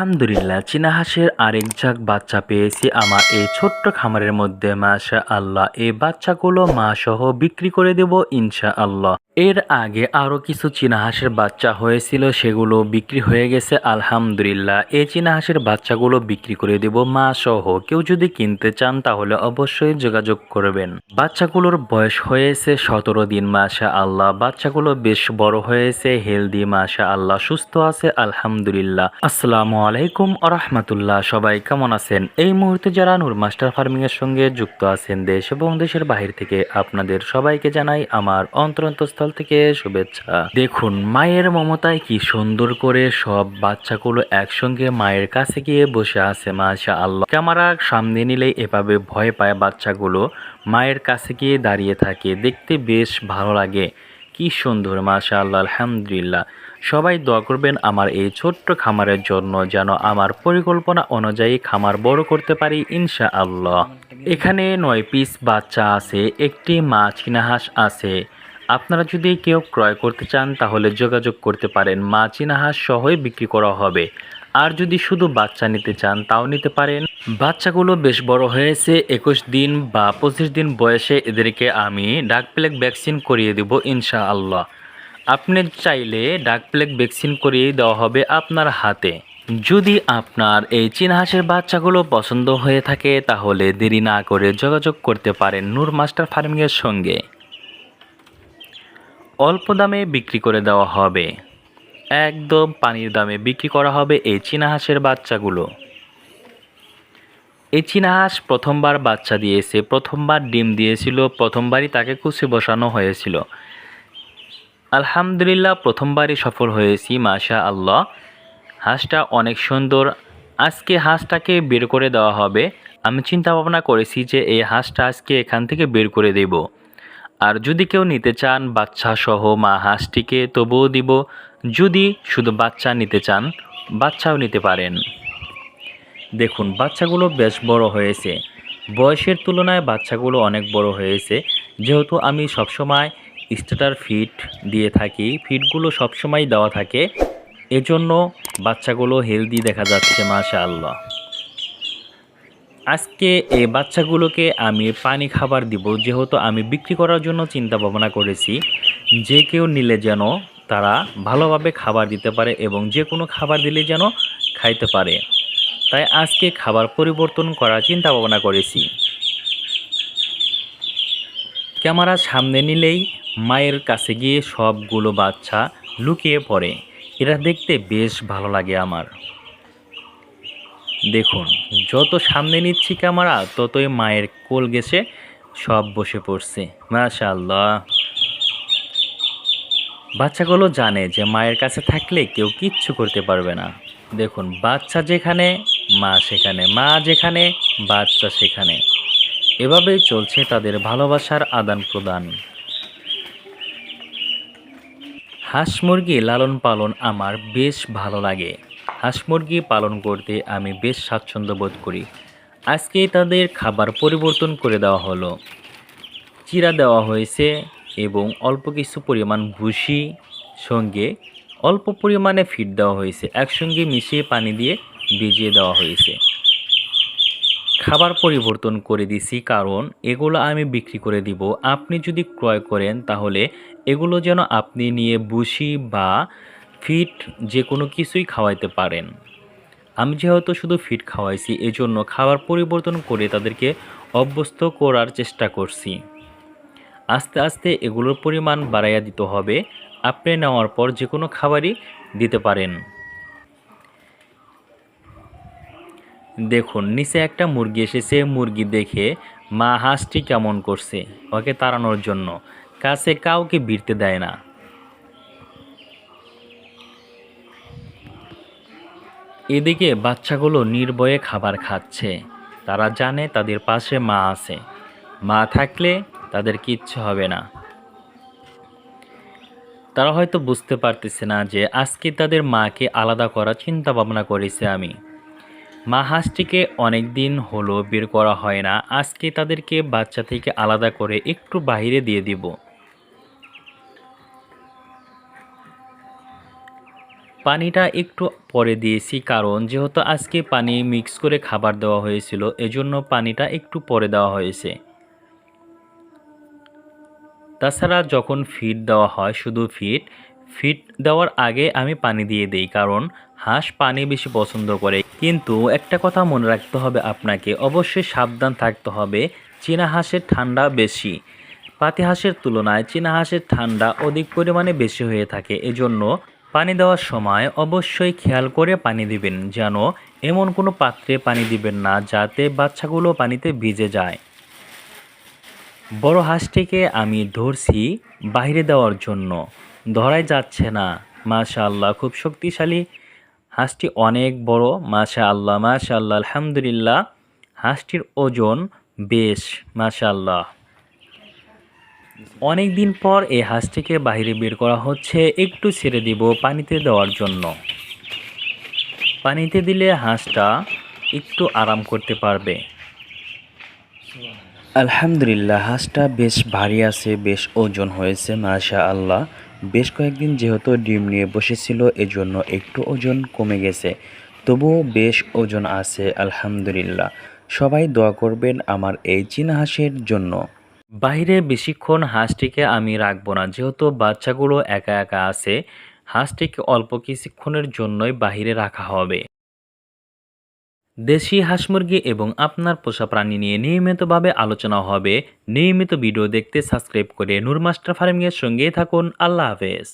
আলহামদুলিল্লাহ চীনা হাঁসের আরেক ঝাঁক বাচ্চা পেয়েছি আমার। এই ছোট্ট খামারের মধ্যে মাশা আল্লাহ এই বাচ্চাগুলো মা সহ বিক্রি করে দেব ইনশা আল্লাহ এর আগে আরও কিছু চীনা হাঁসের বাচ্চা হয়েছিল, সেগুলো বিক্রি হয়ে গেছে, আলহামদুলিল্লাহ। এই চীনা হাঁসের বাচ্চাগুলো বিক্রি করে দেব মা সহ কেউ যদি কিনতে চান, তাহলে অবশ্যই যোগাযোগ করবেন। বাচ্চাগুলোর বয়স হয়েছে সতেরো দিন মাসা আল্লাহ বাচ্চাগুলো বেশ বড় হয়েছে, হেলদি মাশা আল্লাহ সুস্থ আছে, আলহামদুলিল্লাহ। আসসালামু আলাইকুম আরহামতুল্লাহ সবাই কেমন আছেন? এই মুহূর্তে যারা নূর মাস্টার ফার্মিং এর সঙ্গে যুক্ত আছেন, দেশ এবং দেশের বাহির থেকে আপনাদের সবাইকে জানাই আমার অন্তরন্তস্থল থেকে শুভেচ্ছা। দেখুন, মায়ের মমতায় কি সুন্দর করে সব বাচ্চাগুলো একসঙ্গে মায়ের কাছে গিয়ে বসে আছে মাশা আল্লাহ ক্যামেরা সামনে নিলে এভাবে ভয় পায় বাচ্চাগুলো, মায়ের কাছে গিয়ে দাঁড়িয়ে থাকে। দেখতে বেশ ভালো লাগে। কি সুন্দর মাশা আল্লাহ আলহামদুলিল্লাহ। সবাই দোয়া করবেন আমার এই ছোট্ট খামারের জন্য, যেন আমার পরিকল্পনা অনুযায়ী খামার বড় করতে পারি ইনশা আল্লাহ এখানে নয় পিস বাচ্চা আছে, একটি মা চীনা হাঁস আছে। আপনারা যদি কেউ ক্রয় করতে চান, তাহলে যোগাযোগ করতে পারেন। মা চীনা হাঁস সহই বিক্রি করা হবে। আর যদি শুধু বাচ্চা নিতে চান, তাও নিতে পারেন। বাচ্চাগুলো বেশ বড় হয়েছে। একুশ দিন বা পঁচিশ দিন বয়সে এদেরকে আমি ডাক প্লেগ ভ্যাকসিন করিয়ে দেব ইনশা আল্লাহ আপনি চাইলে ডাক প্লেগ ভ্যাকসিন করিয়ে দেওয়া হবে আপনার হাতে। যদি আপনার এই চীন হাঁসের বাচ্চাগুলো পছন্দ হয়ে থাকে, তাহলে দেরি না করে যোগাযোগ করতে পারেন নূর মাস্টার ফার্মিংয়ের সঙ্গে। অল্প দামে বিক্রি করে দেওয়া হবে। একদম পানির দামে বিক্রি করা হবে এই চীনা হাঁসের বাচ্চাগুলো। এই চীনা হাঁস প্রথমবার বাচ্চা দিয়েছে, প্রথমবার ডিম দিয়েছিল, প্রথমবারই তাকে কুচি বসানো হয়েছিল। আলহামদুলিল্লাহ, প্রথমবারই সফল হয়েছি মাশা আল্লাহ হাঁসটা অনেক সুন্দর। আজকে হাঁসটাকে বের করে দেওয়া হবে। আমি চিন্তা ভাবনা করেছি যে এই হাঁসটা আজকে এখান থেকে বের করে দেব। আর যদি কেউ নিতে চান বাচ্চা সহ মা হাঁসটিকে, তবুও দিব। যদি শুধু বাচ্চা নিতে চান, বাচ্চাও নিতে পারেন। দেখুন, বাচ্চাগুলো বেশ বড় হয়েছে। বয়সের তুলনায় বাচ্চাগুলো অনেক বড় হয়েছে। যেহেতু আমি সবসময় স্টার্টার ফিড দিয়ে থাকি ফিডগুলো সবসময় দেওয়া থাকে। এজন্য বাচ্চাগুলো হেলদি দেখা যাচ্ছে মাশা আল্লাহ আজকে এই বাচ্চাগুলোকে আমি পানি খাবার দিব, যেহেতু আমি বিক্রি করার জন্য চিন্তা ভাবনা করেছি যে কেউ নিলে যেন তারা ভালোভাবে খাবার দিতে পারে এবং যে কোনো খাবার দিলে যেন খাইতে পারে। তাই আজকে খাবার পরিবর্তন করার চিন্তা ভাবনা করেছি। ক্যামেরা সামনে নিলেই মায়ের কাছে গিয়ে সবগুলো বাচ্চা লুকিয়ে পড়ে। এটা দেখতে বেশ ভালো লাগে আমার। দেখুন, যত সামনে নিচ্ছি ক্যামেরা, ততই মায়ের কোল গেছে, সব বসে পড়ছে। মাশাল্লাহ বাচ্চাগুলো জানে যে মায়ের কাছে থাকলে কেউ কিচ্ছু করতে পারবে না। দেখুন, বাচ্চা যেখানে, মা সেখানে, মা যেখানে, বাচ্চা সেখানে। এভাবেই চলছে তাদের ভালোবাসার আদান প্রদান হাঁস মুরগি লালন পালন আমার বেশ ভালো লাগে। হাঁস মুরগি পালন করতে আমি বেশ স্বাচ্ছন্দ্য বোধ করি। আজকে তাদের খাবার পরিবর্তন করে দেওয়া হলো। চিরা দেওয়া হয়েছে এবং অল্প কিছু পরিমাণ ভুসি, সঙ্গে অল্প পরিমাণে ফিড দেওয়া হয়েছে। একসঙ্গে মিশিয়ে পানি দিয়ে ভিজিয়ে দেওয়া হয়েছে। খাবার পরিবর্তন করে দিছি কারণ এগুলো আমি বিক্রি করে দিব। আপনি যদি ক্রয় করেন তাহলে এগুলো যেন আপনি নিয়ে বুসি বা ফিট যে কোনো কিছুই খাওয়াইতে পারেন। আমি যেহেতু শুধু ফিট খাওয়াইছি, এজন্য খাবার পরিবর্তন করে তাদেরকে অভ্যস্ত করার চেষ্টা করছি। আস্তে আস্তে এগুলোর পরিমাণ বাড়াইয়া দিতে হবে। আপনি নেওয়ার পর যে কোনো খাবারই দিতে পারেন। দেখুন, নিচে একটা মুরগি এসেছে। মুরগি দেখে মা হাঁসটি কেমন করছে, ওকে তাড়ানোর জন্য। কাছে কাউকে ভিড়তে দেয় না। এদিকে বাচ্চাগুলো নির্ভয়ে খাবার খাচ্ছে। তারা জানে তাদের পাশে মা আছে। মা থাকলে তাদের কিচ্ছু হবে না। তারা হয়তো বুঝতে পারতেছে না যে আজকে তাদের মাকে আলাদা করার চিন্তা ভাবনা করেছে আমি। মা হাঁসটিকে অনেক দিন হলো বের করা হয় না। আজকে তাদেরকে বাচ্চা থেকে আলাদা করে একটু বাইরে দিয়ে দিব। পানিটা একটু পরে দিয়েছি, কারণ যেহেতু আজকে পানি মিক্স করে খাবার দেওয়া হয়েছিল, এজন্য পানিটা একটু পরে দেওয়া হয়েছে। তাছাড়া যখন ফিড দেওয়া হয়, শুধু ফিড ফিড দেওয়ার আগে আমি পানি দিয়ে দিই, কারণ হাঁস পানি বেশি পছন্দ করে। কিন্তু একটা কথা মনে রাখতে হবে আপনাকে, অবশ্যই সাবধান থাকতে হবে, চীনা হাঁসের ঠান্ডা বেশি। পাতি হাঁসের তুলনায় চীনা হাঁসের ঠান্ডা অধিক পরিমাণে বেশি হয়ে থাকে, এজন্য পানি দেওয়ার সময় অবশ্যই খেয়াল করে পানি দিবেন, যেন এমন কোনো পাত্রে পানি দিবেন না যাতে বাচ্চাগুলো পানিতে ভিজে যায়। বড় হাঁসটিকে আমি ধরছি বাইরে দেওয়ার জন্য। ধরাই যাচ্ছে না মাশা আল্লাহ খুব শক্তিশালী। হাঁসটি অনেক বড় মাশা আল্লাহ মাশা আল্লাহ আলহামদুলিল্লাহ। হাঁসটির ওজন বেশ মাশা আল্লাহ অনেক দিন পর এই হাঁসটিকে বাইরে বের করা হচ্ছে, একটু ছেড়ে দিব পানিতে দেওয়ার জন্য। পানিতে দিলে হাঁসটা একটু আরাম করতে পারবে। আলহামদুলিল্লাহ, হাঁসটা বেশ ভারী আছে, বেশ ওজন হয়েছে মাশা আল্লাহ বেশ কয়েকদিন যেহেতু ডিম নিয়ে বসেছিল, এজন্য একটু ওজন কমে গেছে। তবুও বেশ ওজন আছে, আলহামদুলিল্লাহ। সবাই দোয়া করবেন আমার এই চীনা হাঁসের জন্য। বাইরে বেশিক্ষণ হাঁসটিকে আমি রাখব না, যেহেতু বাচ্চাগুলো একা একা আছে, হাঁসটিকে অল্প কিছুক্ষণের জন্যই বাহিরে রাখা হবে। দেশি হাঁস মুরগি এবং আপনার পোষা প্রাণী নিয়ে নিয়মিতভাবে আলোচনা হবে। নিয়মিত ভিডিও দেখতে সাবস্ক্রাইব করে নুরমাস্টার ফার্মিংয়ের সঙ্গেই থাকুন। আল্লাহ হাফেজ।